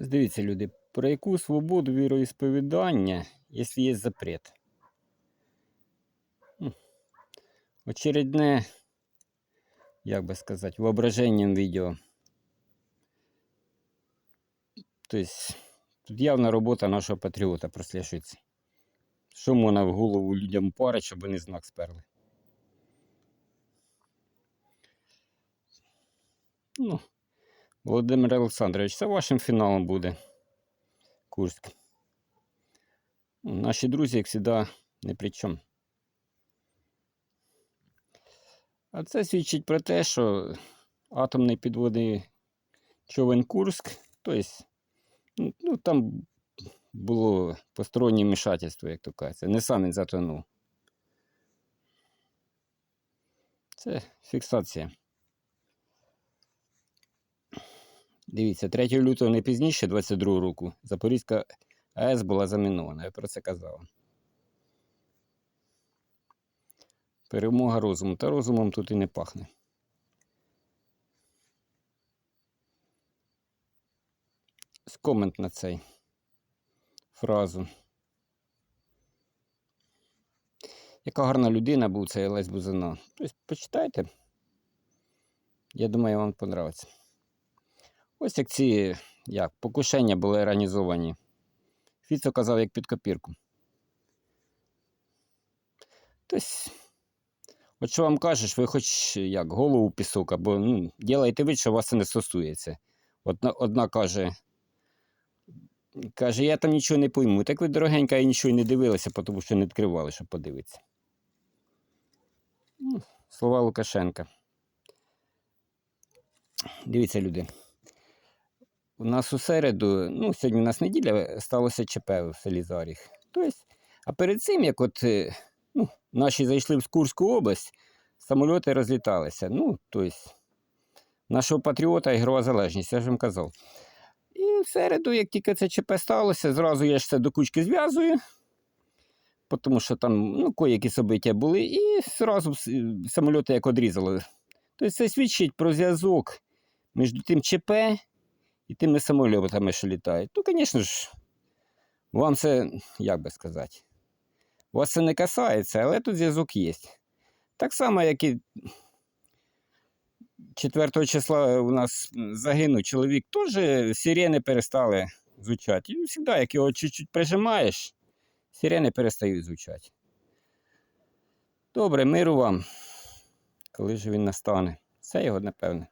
Дивіться, люди, про яку свободу віроісповідання, якщо є запрет. Очередне, як би сказати, воображенням відео. Тобто, тут явна робота нашого патріота прослежується. Що можна в голову людям парить, щоб вони знак сперли. Ну, Володимир Олександрович, це вашим фіналом буде. Курськ. Наші друзі, як завжди, не при чому. А це свідчить про те, що атомний підводний човен Курськ, тобто, ну там було постороннє вмішательство, як то кажеться. Не сам він затонув. Це фіксація. Дивіться, 3 лютого не пізніше 22 року Запорізька АЕС була замінована. Я про це казав. Перемога розуму. Та розумом тут і не пахне. Комент на цей фразу. Яка гарна людина був цей Олесь Бузина. Тобто, почитайте. Я думаю, вам понравиться. Ось як ці як, покушення були організовані. Фіцо казав, як під копірку. Тобто, от що вам кажеш, ви хоч як голову пісок, або ну, ділайте вид, що вас це не стосується. Одна, одна каже, каже, я там нічого не пойму. Так ви, дорогенька, і нічого не дивилися, тому що не відкривали, щоб подивитися. Ну, Слова Лукашенка. Дивіться, люди. У нас у середу, ну, сьогодні у нас неділя, сталося ЧП в селі Заріг. Тобто, а перед цим, як от е, ну, наші зайшли в Курську область, самольоти розліталися. Ну, тобто, нашого патріота ігрова залежність, я ж вам казав. І в середу, як тільки це ЧП сталося, зразу я ж це до кучки зв'язую, тому що там ну, кої-які собиття були, і зразу с- самольоти як одрізали. Тобто це свідчить про зв'язок між тим ЧП і тими самольотами, що літають. Ну, звісно ж, вам це, як би сказати, вас це не касається, але тут зв'язок є. Так само, як і 4 числа у нас загинув чоловік, теж сирени перестали звучати. І завжди, як його чуть-чуть прижимаєш, сирени перестають звучати. Добре, миру вам, коли ж він настане. Це його, напевне.